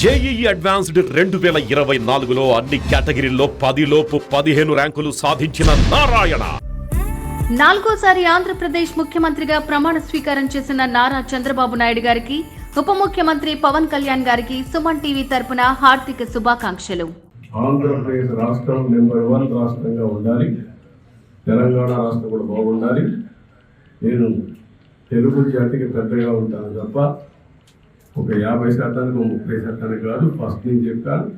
JEE advanced రెండు వేల ఇరవై నాలుగులో అన్ని కేటగిరీల్లో పదిలోపు పదిహేను ర్యాంకులు సాధించిన నారాయణ. నాలుగోసారి ఆంధ్రప్రదేశ్ ముఖ్యమంత్రిగా ప్రమాణ స్వీకారం చేసిన నారా చంద్రబాబు నాయుడు గారికి ఉప ముఖ్యమంత్రి పవన్ కళ్యాణ్ గారికి సుమన్ టీవీ తరపున హార్దిక శుభాకాంక్షలు. ఆంధ్రప్రదేశ్ రాష్ట్రం నెంబర్ వన్ రాష్ట్రంగా ఉండాలి. తెలంగాణ రాష్ట్రం కూడా బాగుండాలి. నేను తెలుగు జాతికి పెద్దగా ఉంటాను తప్ప ఒక యాభై శాతానికి ఒక ముప్పై శాతానికి కాదు. ఫస్ట్ నేను చెప్పాను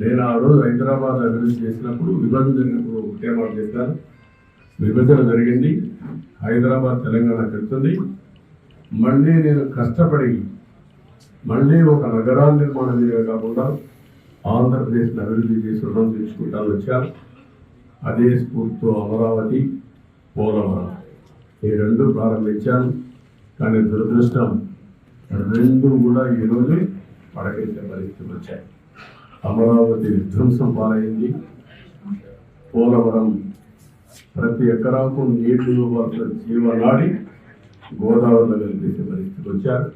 నేను ఆ రోజు హైదరాబాద్ అభివృద్ధి చేసినప్పుడు విభజన జరిగినప్పుడు ఒకటే మాట చెప్పాను. విభజన జరిగింది హైదరాబాద్ తెలంగాణ చెప్తుంది. మళ్ళీ నేను కష్టపడి మళ్ళీ ఒక నగరాల నిర్మాణం చేయడం కాకుండా ఆంధ్రప్రదేశ్ని అభివృద్ధి చేసి రుణం తీసుకుంటాను వచ్చాను. అదే స్ఫూర్తితో అమరావతి పోలవరం. ఈ రెండు ప్రారంభించాను. కానీ దురదృష్టం రెండు కూడా ఈరోజు పడగెత్తే పరిస్థితులు వచ్చాయి. అమరావతి విధ్వంసం పాలైంది. పోలవరం ప్రతి ఎకరాకు నీళ్ళు ఇవ్వాల్సిన జీవనాడి గోదావరిలో కనిపించే పరిస్థితులు వచ్చారు.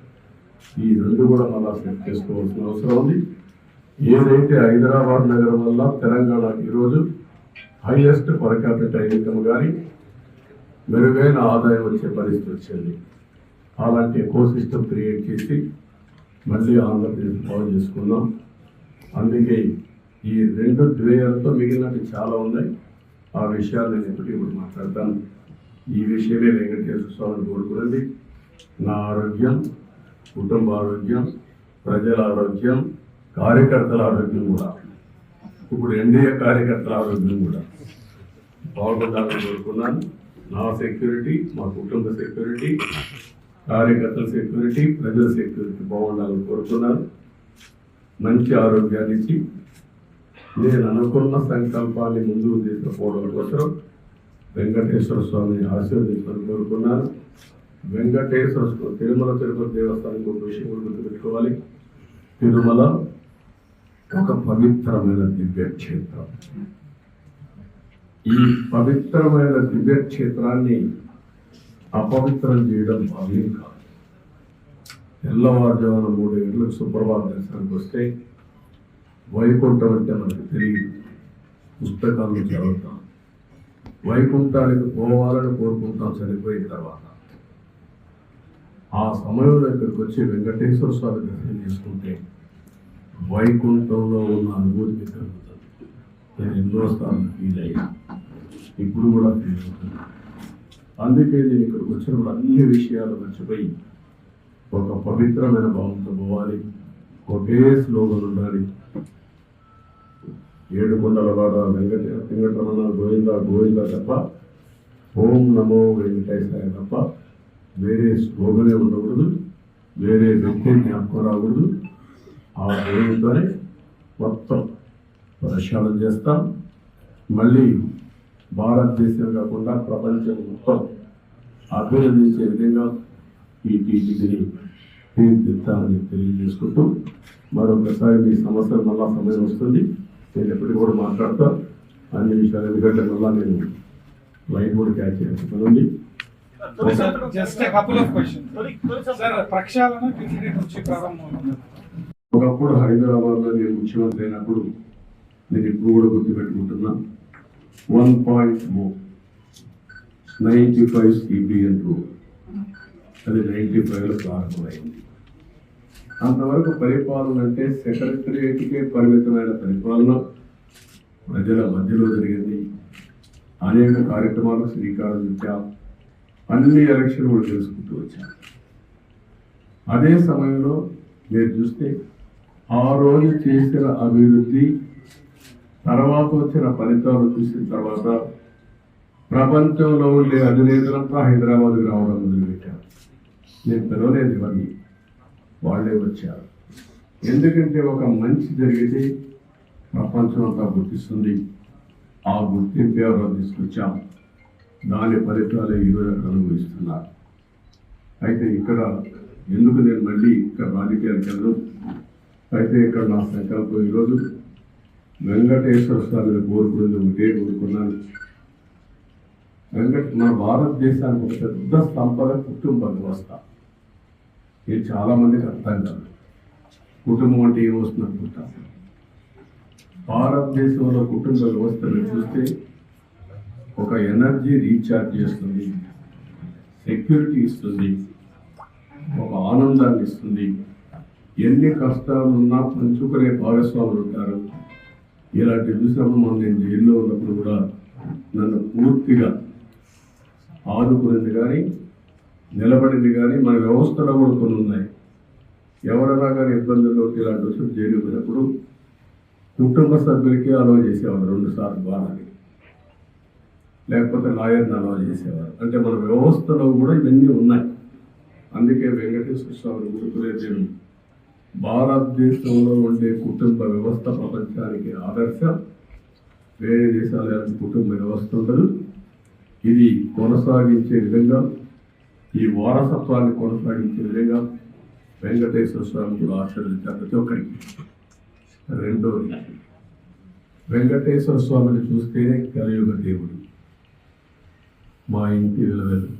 ఈ రెండు కూడా మళ్ళా సెట్ చేసుకోవాల్సిన అవసరం ఉంది. ఏదైతే హైదరాబాద్ నగరం వల్ల తెలంగాణ ఈరోజు హైయెస్ట్ పర్ క్యాపిటల్ ఇన్కమ్ కానీ మెరుగైన ఆదాయం వచ్చే పరిస్థితి వచ్చింది. అలాంటి ఎకో సిస్టమ్ క్రియేట్ చేసి మళ్ళీ ఆంధ్రప్రదేశ్ బాగు చేసుకుందాం అందుకే ఈ రెండు ద్వేయాలతో మిగిలినవి చాలా ఉన్నాయి. ఆ విషయాలు నేను ఎప్పటికీ ఇప్పుడు మాట్లాడతాను. ఈ విషయమే వెంకటేశ్వర స్వామిని కోరుకున్నది. నా ఆరోగ్యం కుటుంబ ఆరోగ్యం ప్రజల ఆరోగ్యం కార్యకర్తల ఆరోగ్యం కూడా. ఇప్పుడు ఎన్డీఏ కార్యకర్తల ఆరోగ్యం కూడా. బాగుండాలని కోరుకున్నాను. నా సెక్యూరిటీ మా కుటుంబ సెక్యూరిటీ కార్యకర్తల సెక్యూరిటీ ప్రజల సెక్యూరిటీ బాగుండాలని కోరుకున్నాను మంచి ఆరోగ్యాన్ని ఇచ్చి నేను అనుకున్న సంకల్పాన్ని ముందుకు తీసుకుపోవడం కోసం వెంకటేశ్వర స్వామిని ఆశీర్వదించమని కోరుకున్నాను. వెంకటేశ్వర స్వామి తిరుమల తిరుపతి దేవస్థానం ఒక విషయం గుర్తుపెట్టుకోవాలి. తిరుమల ఒక పవిత్రమైన దివ్యక్షేత్రం ఈ పవిత్రమైన దివ్య క్షేత్రాన్ని అపవిత్రం చేయడం భావ్యం కాదు. తెల్లవారుజామున మూడు గంటలకు సుప్రభాత దర్శనానికి వస్తే వైకుంఠం అంటే మనకు తెలియదు. పుస్తకాలను చదువుతాం. వైకుంఠానికి పోవాలని కోరుకుంటాం చనిపోయిన తర్వాత. ఆ సమయంలో ఇక్కడికి వచ్చి వెంకటేశ్వర స్వామి దర్శనం చేసుకుంటే వైకుంఠంలో ఉన్న అనుభూతి కలుగుతుంది నేను ఎన్నో స్థానం ఫీల్ అయ్యా. ఇప్పుడు కూడా ఫీల్ అవుతుంది అందుకే నేను ఇక్కడికి వచ్చినప్పుడు అన్ని విషయాలు మర్చిపోయి ఒక పవిత్రమైన భావంతో పోవాలి. ఒకే స్లోగన్ ఉండాలి. ఏడు కొండలవాడ వెంకట వెంకటరమణ గోవింద గోవింద తప్ప ఓం నమో వెంకటేశాయ తప్ప వేరే స్లోగనే ఉండకూడదు. వేరే వ్యక్తి జ్ఞాపకం రాకూడదు. ఆ దేవుడితోనే మొత్తం ప్రక్షాళన చేస్తాం. మళ్ళీ భారతదేశం కాకుండా ప్రపంచం మొత్తం అభివృద్ధి చేసే విధంగా ఈ టీటీడీని తీర్చిదిద్దాలని తెలియజేసుకుంటూ మరొకసారి మీ సమస్యలు మళ్ళా సమయం వస్తుంది. నేను ఎప్పటికీ కూడా మాట్లాడతా. అన్ని విషయాలు ఎందుకంటే మళ్ళా నేను లైన్ కూడా క్యాచ్ చేస్తున్నాను జస్ట్ ఒకప్పుడు హైదరాబాద్లో నేను ముఖ్యమంత్రి అయినప్పుడు నేను ఇప్పుడు కూడా గుర్తుపెట్టుకుంటున్నాను 1.4 ఫైవ్ ఈబిఎన్ రూల్ అది నైంటీ ఫైవ్లో ప్రారంభమైంది. అంతవరకు పరిపాలన అంటే సెక్రటరియేట్కే పరిమితమైన పరిపాలన ప్రజల మధ్యలో జరిగింది. అనేక కార్యక్రమాలకు శ్రీకారం చుట్టాం. అన్ని ఎలక్షన్ కూడా తెలుసుకుంటూ వచ్చాం. అదే సమయంలో మీరు చూస్తే ఆ రోజు చేసిన అభివృద్ధి తర్వాత వచ్చిన ఫలితాలు చూసిన తర్వాత ప్రపంచంలో ఉండే అధినేతలంతా హైదరాబాద్కి రావడం మొదలుపెట్టారు. నేను పిలవలేదు ఇవన్నీ వాళ్ళే వచ్చారు. ఎందుకంటే ఒక మంచి జరిగితే ప్రపంచం అంతా గుర్తిస్తుంది. ఆ గుర్తింపు ఎవరో తీసుకొచ్చాం. దాని ఫలితాలు ఈరోజు అక్కడ అనుభవిస్తున్నారు. అయితే ఇక్కడ ఎందుకు నేను మళ్ళీ ఇక్కడ రాజకీయాలకు వెళ్ళను? అయితే ఇక్కడ నా సంకల్పం ఈరోజు వెంకటేశ్వర స్వామిని కోరుకునేది ఒకటే కోరుకున్నాను వెంకట మన భారతదేశానికి ఒక పెద్ద స్తంభగా కుటుంబ వ్యవస్థ ఇది చాలామందికి అర్థం కాదు. కుటుంబం అంటే ఏమొస్తుంది అనుకుంటా భారతదేశంలో కుటుంబ వ్యవస్థను చూస్తే ఒక ఎనర్జీ రీఛార్జ్ చేస్తుంది సెక్యూరిటీ ఇస్తుంది ఒక ఆనందాన్ని ఇస్తుంది. ఎన్ని కష్టాలు ఉన్నా పంచుకునే భాగస్వాములు ఉంటారు. ఇలాంటి చూసినప్పుడు మనం నేను జైల్లో ఉన్నప్పుడు కూడా నన్ను పూర్తిగా ఆదుకునేది కానీ నిలబడింది కానీ మన వ్యవస్థలో కూడా కొన్ని ఉన్నాయి. ఎవరైనా కానీ ఇబ్బందుల్లో ఇలాంటి వచ్చి జైలు పోయినప్పుడు కుటుంబ సభ్యులకి అలవ చేసేవాడు రెండు సార్లు బాధని లేకపోతే లాయర్ని అలవ చేసేవారు అంటే మన వ్యవస్థలో కూడా ఇవన్నీ ఉన్నాయి. అందుకే వెంకటేశ్వర స్వామి గురుకులే నేను భారతదేశంలో ఉండే కుటుంబ వ్యవస్థ ప్రపంచానికి ఆదర్శం. వేరే దేశాల యొక్క కుటుంబ వ్యవస్థ ఉండదు. ఇది కొనసాగించే విధంగా ఈ వారసత్వాన్ని కొనసాగించే విధంగా వెంకటేశ్వర స్వామి కూడా ఆశీర్వదించారు ప్రతి ఒక్కరికి. రెండోది వెంకటేశ్వర స్వామిని చూస్తేనే కలియుగ దేవుడు. మా ఇంటి విలువలు.